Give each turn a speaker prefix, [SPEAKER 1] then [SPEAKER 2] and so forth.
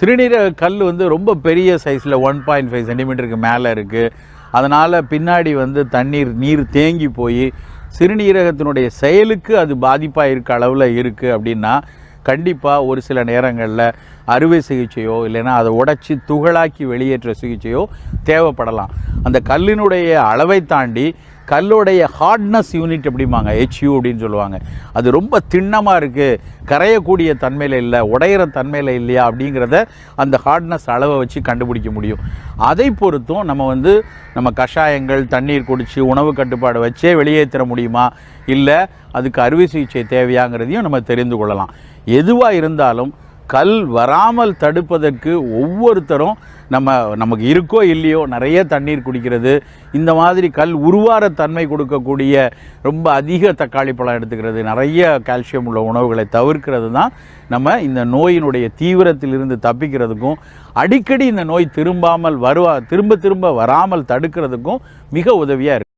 [SPEAKER 1] சிறுநீரக கல் வந்து ரொம்ப பெரிய சைஸில் ஒன் பாயிண்ட் ஃபைவ் சென்டிமீட்டருக்கு மேலே இருக்குது அதனால் பின்னாடி வந்து தண்ணீர் நீர் தேங்கி போய் சிறுநீரகத்தினுடைய செயலுக்கு அது பாதிப்பாக இருக்க அளவில் இருக்குது அப்படின்னா கண்டிப்பாக ஒரு சில நேரங்களில் அறுவை சிகிச்சையோ இல்லைன்னா அதை உடைச்சி துகளாக்கி வெளியேற்ற சிகிச்சையோ தேவைப்படலாம். அந்த கல்லினுடைய அளவை தாண்டி கல்லுடைய ஹார்ட்னஸ் யூனிட் அப்படிம்பாங்க ஹெச்யூ அப்படின்னு சொல்லுவாங்க. அது ரொம்ப திண்ணமாக இருக்குது கரையக்கூடிய தன்மையில் இல்லை உடையிற தன்மையில் இல்லையா அப்படிங்கிறத அந்த ஹார்ட்னஸ் அளவை வச்சு கண்டுபிடிக்க முடியும். அதை பொறுத்தும் நம்ம வந்து நம்ம கஷாயங்கள் தண்ணீர் குடித்து உணவு கட்டுப்பாடு வச்சே வெளியேற்ற முடியுமா? இல்லை அதுக்கு அறுவை சிகிச்சை தேவையாங்கிறதையும் நம்ம தெரிந்து கொள்ளலாம். எதுவாக இருந்தாலும் கல் வராமல் தடுப்பதற்கு ஒவ்வொருத்தரும் நம்ம நமக்கு இருக்கோ இல்லையோ நிறைய தண்ணீர் குடிக்கிறது. இந்த மாதிரி கல் உருவார தன்மை கொடுக்கக்கூடிய ரொம்ப அதிக தக்காளி பழம் எடுத்துக்கிறது. நிறைய கால்சியம் உள்ள உணவுகளை தவிர்க்கிறது தான் நம்ம இந்த நோயினுடைய தீவிரத்திலிருந்து தப்பிக்கிறதுக்கும் அடிக்கடி இந்த நோய் திரும்பாமல் வருவா திரும்ப திரும்ப வராமல் தடுக்கிறதுக்கும் மிக உதவியாக இருக்குது